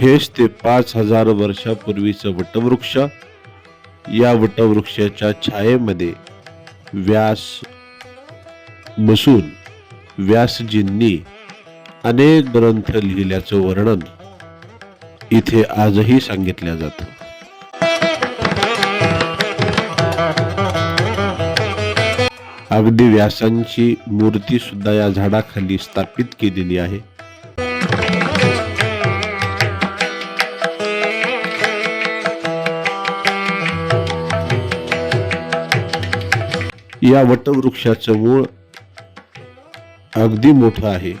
Face ते पाच हजार वर्षापूर्वीचं वटवृक्ष. या वटवृक्षाच्या छायेमध्ये व्यास बसून व्यासजींनी अनेक ग्रंथ लिहिल्याचं वर्णन इथे आजही सांगितलं जातं. अगदी व्यासांची मूर्ती सुद्धा या झाडाखाली स्थापित केलेली आहे. या वटवृक्षाचं मूळ अगदी मोठं आहे.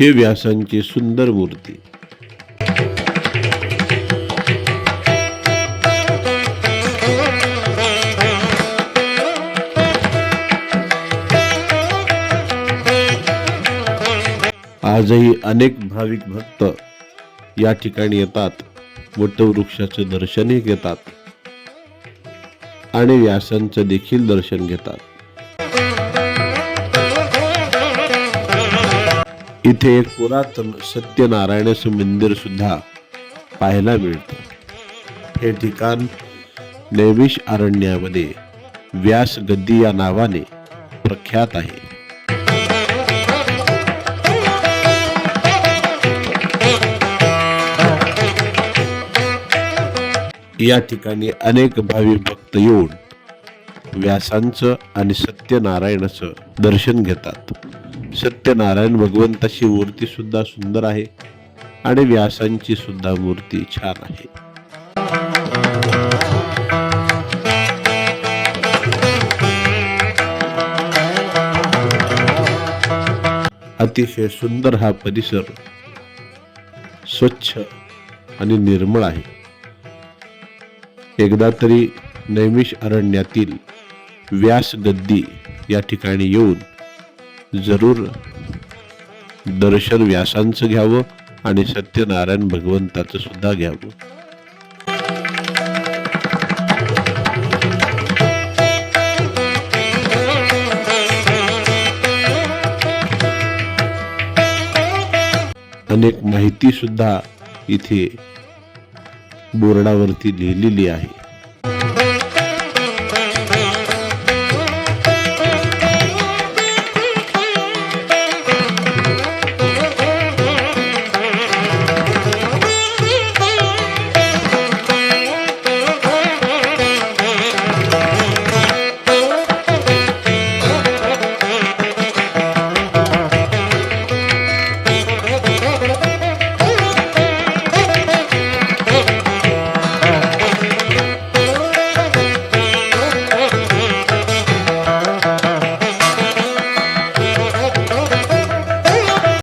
हे व्यासांची सुंदर मूर्ती. आजही अनेक भाविक भक्त या ठिकाणी येतात. वटवृक्षाचे दर्शनही घेतात. आणि व्यासांचं देखील दर्शन घेतात. इथे एक पुरातन सत्यनारायणाचं मंदिर सुद्धा पाहायला मिळतं. हे ठिकाण नैविश अरण्यामध्ये व्यास गद्दी या नावाने प्रख्यात आहे. या ठिकाणी अनेक भावी भक्त येऊन व्यासांचं आणि सत्यनारायणाचं दर्शन घेतात. सत्यनारायण भगवंताची मूर्ती सुद्धा सुंदर आहे आणि व्यासांची सुद्धा मूर्ती छान आहे. अतिशय सुंदर हा परिसर स्वच्छ आणि निर्मळ आहे. एकदा तरी नैमिष अरण्यातील व्यास गद्दी या ठिकाणी येऊन जरूर दर्शन व्यासांचं घ्यावं आणि सत्यनारायण भगवंताचं सुद्धा घ्यावं. अनेक माहिती सुद्धा इथे बोर्डावरती लिहिलेली आहे.